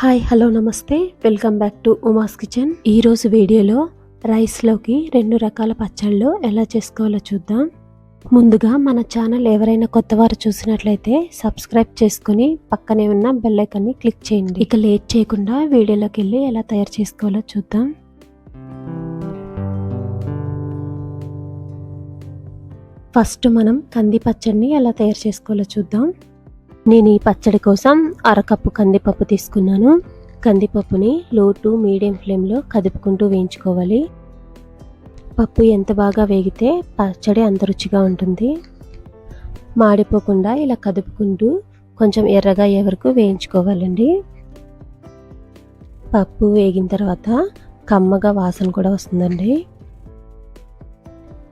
Hi hello namaste. Welcome back to Uma's kitchen. ఈరోజు వీడియోలో రైస్లోకి రెండు రకాల పచ్చళ్ళు ఎలా చేసుకోవాలో చూద్దాం. ముందుగా మన ఛానల్ ఎవరైనా కొత్త వారు చూసినట్లయితే సబ్స్క్రైబ్ చేసుకుని పక్కనే ఉన్న బెల్ క్లిక్ చేయండి. ఇక లేట్ చేయకుండా వీడియోలోకి వెళ్ళి ఎలా తయారు చేసుకోవాలో చూద్దాం. ఫస్ట్ మనం కంది పచ్చడిని ఎలా తయారు చేసుకోవాలో చూద్దాం. నేను ఈ పచ్చడి కోసం అరకప్పు కందిపప్పు తీసుకున్నాను. కందిపప్పుని లో టు మీడియం ఫ్లేమ్లో కదుపుకుంటూ వేయించుకోవాలి. పప్పు ఎంత బాగా వేగితే పచ్చడి అంత రుచిగా ఉంటుంది. మాడిపోకుండా ఇలా కదుపుకుంటూ కొంచెం ఎర్రగా అయ్యే వరకు వేయించుకోవాలండి. పప్పు వేగిన తర్వాత కమ్మగా వాసన కూడా వస్తుందండి.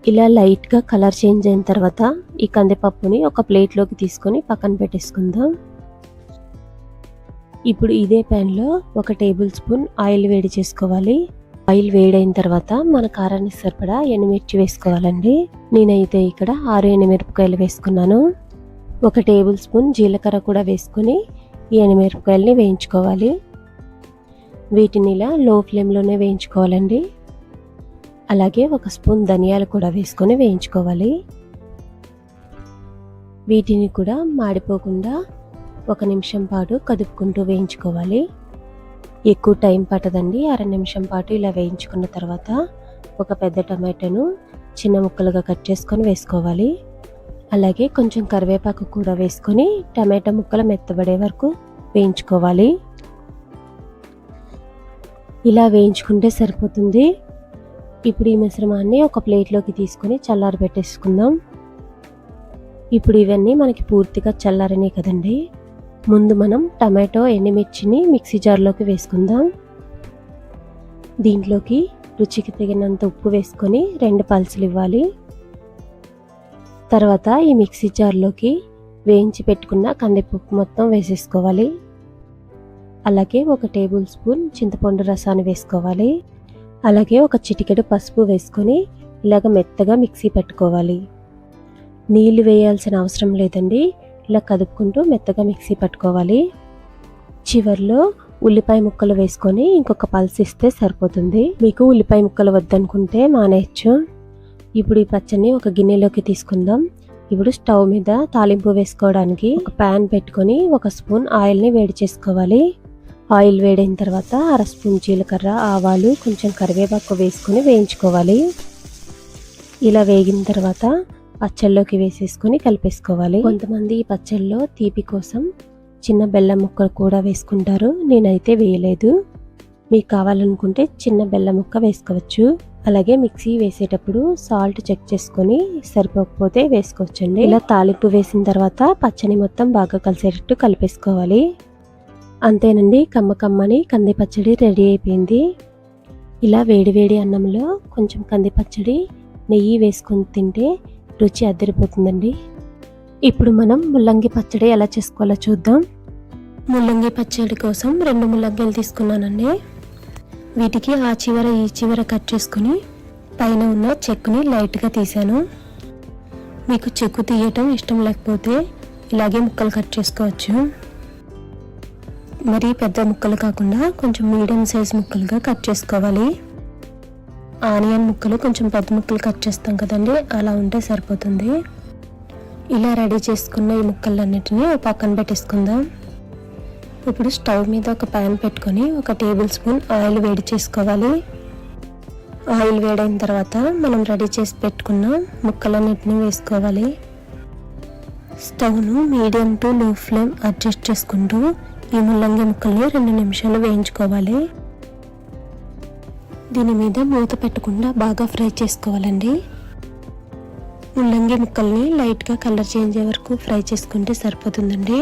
ఇలా లైట్గా కలర్ చేంజ్ అయిన తర్వాత ఈ కందిపప్పుని ఒక ప్లేట్లోకి తీసుకొని పక్కన పెట్టేసుకుందాం. ఇప్పుడు ఇదే ప్యాన్లో ఒక టేబుల్ స్పూన్ ఆయిల్ వేడి చేసుకోవాలి. ఆయిల్ వేడైన తర్వాత మన కారానికి సరిపడా ఎండుమిర్చి వేసుకోవాలండి. నేనైతే ఇక్కడ ఆరు ఎండుమిరపకాయలు వేసుకున్నాను. ఒక టేబుల్ స్పూన్ జీలకర్ర కూడా వేసుకొని ఈ ఎండుమిరపకాయలని వేయించుకోవాలి. వీటిని ఇలా లో ఫ్లేమ్లోనే వేయించుకోవాలండి. అలాగే ఒక స్పూన్ ధనియాలు కూడా వేసుకొని వేయించుకోవాలి. వీటిని కూడా మాడిపోకుండా ఒక నిమిషం పాటు కదుపుకుంటూ వేయించుకోవాలి. ఎక్కువ టైం పట్టదండి అర నిమిషం పాటు ఇలా వేయించుకున్న తర్వాత ఒక పెద్ద టమాటాను చిన్న ముక్కలుగా కట్ చేసుకొని వేసుకోవాలి. అలాగే కొంచెం కరివేపాకు కూడా వేసుకొని టమాటా ముక్కలు మెత్తబడే వరకు వేయించుకోవాలి. ఇలా వేయించుకుంటే సరిపోతుంది. ఇప్పుడు ఈ మిశ్రమాన్ని ఒక ప్లేట్లోకి తీసుకొని చల్లారి పెట్టేసుకుందాం. ఇప్పుడు ఇవన్నీ మనకి పూర్తిగా చల్లారనే కదండి. ముందు మనం టమాటో ఎండుమిర్చిని మిక్సీ జార్లోకి వేసుకుందాం. దీంట్లోకి రుచికి తగినంత ఉప్పు వేసుకొని రెండు పల్సులు ఇవ్వాలి. తర్వాత ఈ మిక్సీ జార్లోకి వేయించి పెట్టుకున్న కందిపప్పు మొత్తం వేసేసుకోవాలి. అలాగే ఒక టేబుల్ స్పూన్ చింతపండు రసాన్ని వేసుకోవాలి. అలాగే ఒక చిటికెడు పసుపు వేసుకొని ఇలాగ మెత్తగా మిక్సీ పెట్టుకోవాలి. నీళ్ళు వేయాల్సిన అవసరం లేదండి. ఇలా కదుపుకుంటూ మెత్తగా మిక్సీ పట్టుకోవాలి. చివర్లో ఉల్లిపాయ ముక్కలు వేసుకొని ఇంకొక పల్స్ ఇస్తే సరిపోతుంది. మీకు ఉల్లిపాయ ముక్కలు వద్దనుకుంటే మానేయచ్చు. ఇప్పుడు ఈ పచ్చని ఒక గిన్నెలోకి తీసుకుందాం. ఇప్పుడు స్టవ్ మీద తాలింపు వేసుకోవడానికి ఒక ప్యాన్ పెట్టుకొని ఒక స్పూన్ ఆయిల్ని వేడి చేసుకోవాలి. ఆయిల్ వేడైన తర్వాత అర స్పూన్ జీలకర్ర ఆవాలు కొంచెం కరివేపాకు వేసుకొని వేయించుకోవాలి. ఇలా వేగిన తర్వాత పచ్చళ్ళలోకి వేసేసుకొని కలిపేసుకోవాలి. కొంతమంది ఈ పచ్చళ్ళలో తీపి కోసం చిన్న బెల్లం ముక్కలు కూడా వేసుకుంటారు. నేనైతే వేయలేదు. మీకు కావాలనుకుంటే చిన్న బెల్లం ముక్క వేసుకోవచ్చు. అలాగే మిక్సీ వేసేటప్పుడు సాల్ట్ చెక్ చేసుకొని సరిపోకపోతే వేసుకోవచ్చండి. ఇలా తాలింపు వేసిన తర్వాత పచ్చని మొత్తం బాగా కలిసేటట్టు కలిపేసుకోవాలి. అంతేనండి కమ్మ కమ్మని కంది పచ్చడి రెడీ అయిపోయింది. ఇలా వేడివేడి అన్నంలో కొంచెం కంది పచ్చడి నెయ్యి వేసుకొని తింటే రుచి అద్దరిపోతుందండి ఇప్పుడు మనం ముల్లంగి పచ్చడి ఎలా చేసుకోవాలో చూద్దాం. ముల్లంగి పచ్చడి కోసం రెండు ముల్లంగిలు తీసుకున్నానండి. వీటికి ఆ చివర ఈ చివర కట్ చేసుకుని పైన ఉన్న చెక్కుని లైట్గా తీసాను మీకు చెక్కు తీయటం ఇష్టం లేకపోతే ఇలాగే ముక్కలు కట్ చేసుకోవచ్చు. మరీ పెద్ద ముక్కలు కాకుండా కొంచెం మీడియం సైజ్ ముక్కలుగా కట్ చేసుకోవాలి. ఆనియన్ ముక్కలు కొంచెం పెద్ద ముక్కలు కట్ చేస్తాం కదండి అలా ఉంటే సరిపోతుంది. ఇలా రెడీ చేసుకున్న ఈ ముక్కలన్నిటిని పక్కన పెట్టేసుకుందాం. ఇప్పుడు స్టవ్ మీద ఒక ప్యాన్ పెట్టుకొని ఒక టేబుల్ స్పూన్ ఆయిల్ వేడి చేసుకోవాలి. ఆయిల్ వేడైన తర్వాత మనం రెడీ చేసి పెట్టుకున్న ముక్కలన్నిటిని వేసుకోవాలి. స్టవ్ను medium to low flame adjust చేసుకుంటూ ఈ ముల్లంగి ముక్కల్ని రెండు నిమిషాలు వేయించుకోవాలి. దీని మీద మూత పెట్టకుండా బాగా ఫ్రై చేసుకోవాలండి. ముల్లంగి ముక్కల్ని లైట్గా కలర్ చేంజ్ అయ్యే వరకు ఫ్రై చేసుకుంటే సరిపోతుందండి.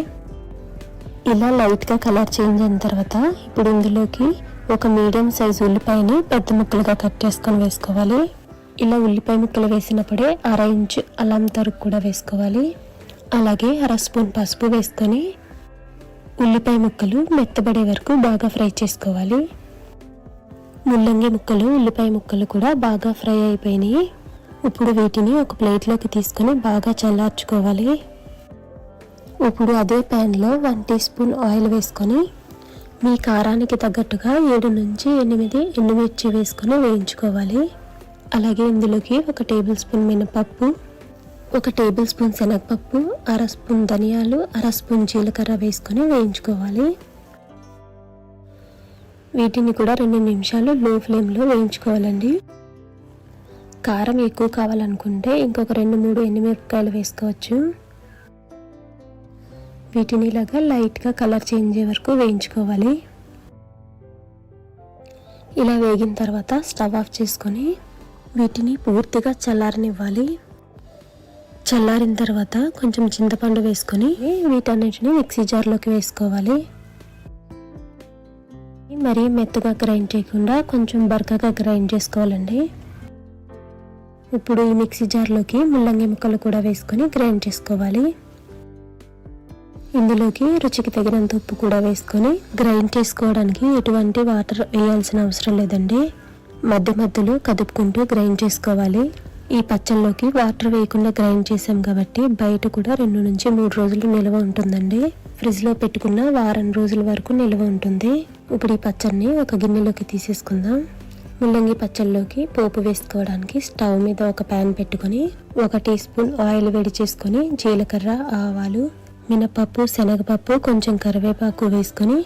ఇలా లైట్గా కలర్ చేంజ్ అయిన తర్వాత ఇప్పుడు ఇందులోకి ఒక మీడియం సైజు ఉల్లిపాయని పెద్ద ముక్కలుగా కట్ చేసుకొని వేసుకోవాలి. ఇలా ఉల్లిపాయ ముక్కలు వేసినప్పుడే అర ఇంచు అల్లం తరుగు కూడా వేసుకోవాలి. అలాగే అర స్పూన్ పసుపు వేసుకొని ఉల్లిపాయ ముక్కలు మెత్తబడే వరకు బాగా ఫ్రై చేసుకోవాలి. ముల్లంగి ముక్కలు ఉల్లిపాయ ముక్కలు కూడా బాగా ఫ్రై అయిపోయినాయి. ఇప్పుడు వీటిని ఒక ప్లేట్లోకి తీసుకొని బాగా చల్లార్చుకోవాలి. ఇప్పుడు అదే ప్యాన్లో వన్ టీ స్పూన్ ఆయిల్ వేసుకొని మీ కారానికి తగ్గట్టుగా ఏడు నుంచి ఎనిమిది ఎండుమిర్చి వేసుకొని వేయించుకోవాలి. అలాగే ఇందులోకి ఒక టేబుల్ స్పూన్ మినపప్పు ఒక టేబుల్ స్పూన్ శనగపప్పు అర స్పూన్ ధనియాలు అర స్పూన్ జీలకర్ర వేసుకొని వేయించుకోవాలి. వీటిని కూడా రెండు నిమిషాలు లో ఫ్లేమ్లో వేయించుకోవాలండి. కారం ఎక్కువ కావాలనుకుంటే ఇంకొక రెండు మూడు ఎండుమిరపకాయలు వేసుకోవచ్చు. వీటిని ఇలాగా లైట్గా కలర్ చేంజ్ అయ్యే వరకు వేయించుకోవాలి. ఇలా వేగిన తర్వాత స్టవ్ ఆఫ్ చేసుకొని వీటిని పూర్తిగా చల్లారనివ్వాలి. చల్లారిన తర్వాత కొంచెం చింతపండు వేసుకొని వీటన్నిటిని మిక్సీ జార్లోకి వేసుకోవాలి. మరీ మెత్తగా గ్రైండ్ చేయకుండా కొంచెం బరకగా గ్రైండ్ చేసుకోవాలండి. ఇప్పుడు ఈ మిక్సీ జార్లోకి ముల్లంగి ముక్కలు కూడా వేసుకొని గ్రైండ్ చేసుకోవాలి. ఇందులోకి రుచికి తగినంత ఉప్పు కూడా వేసుకొని గ్రైండ్ చేసుకోవడానికి ఎటువంటి వాటర్ వేయాల్సిన అవసరం లేదండి. మధ్య మధ్యలో కదుపుకుంటూ గ్రైండ్ చేసుకోవాలి. ఈ పచ్చళ్ళలోకి వాటర్ వేయకుండా గ్రైండ్ చేసాం కాబట్టి బయట కూడా రెండు నుంచి మూడు రోజులు నిల్వ ఉంటుందండి. ఫ్రిడ్జ్లో పెట్టుకున్న వారం రోజుల వరకు నిల్వ ఉంటుంది. ఇప్పుడు ఈ పచ్చడిని ఒక గిన్నెలోకి తీసేసుకుందాం. ముల్లంగి పచ్చళ్ళలోకి పోపు వేసుకోవడానికి స్టవ్ మీద ఒక ప్యాన్ పెట్టుకొని ఒక టీ స్పూన్ ఆయిల్ వేడి చేసుకొని జీలకర్ర ఆవాలు మినపప్పు శనగపప్పు కొంచెం కరివేపాకు వేసుకొని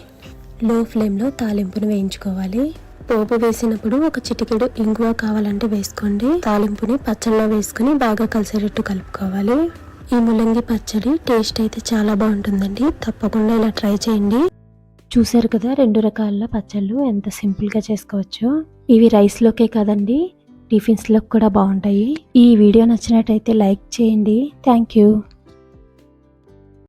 లో ఫ్లేమ్లో తాలింపును వేయించుకోవాలి. పోపు వేసినప్పుడు ఒక చిటికెడు ఇంగువ కావాలంటే వేసుకోండి. తాలింపుని పచ్చళ్ళలో వేసుకుని బాగా కలిసేటట్టు కలుపుకోవాలి. ఈ ముల్లంగి పచ్చడి టేస్ట్ అయితే చాలా బాగుంటుందండి. తప్పకుండా ఇలా ట్రై చేయండి. చూసారు కదా రెండు రకాల పచ్చళ్ళు ఎంత సింపుల్గా చేసుకోవచ్చో. ఇవి రైస్లోకే కదండి టిఫిన్స్లోకి కూడా బాగుంటాయి. ఈ వీడియో నచ్చినట్టయితే లైక్ చేయండి. Thank you.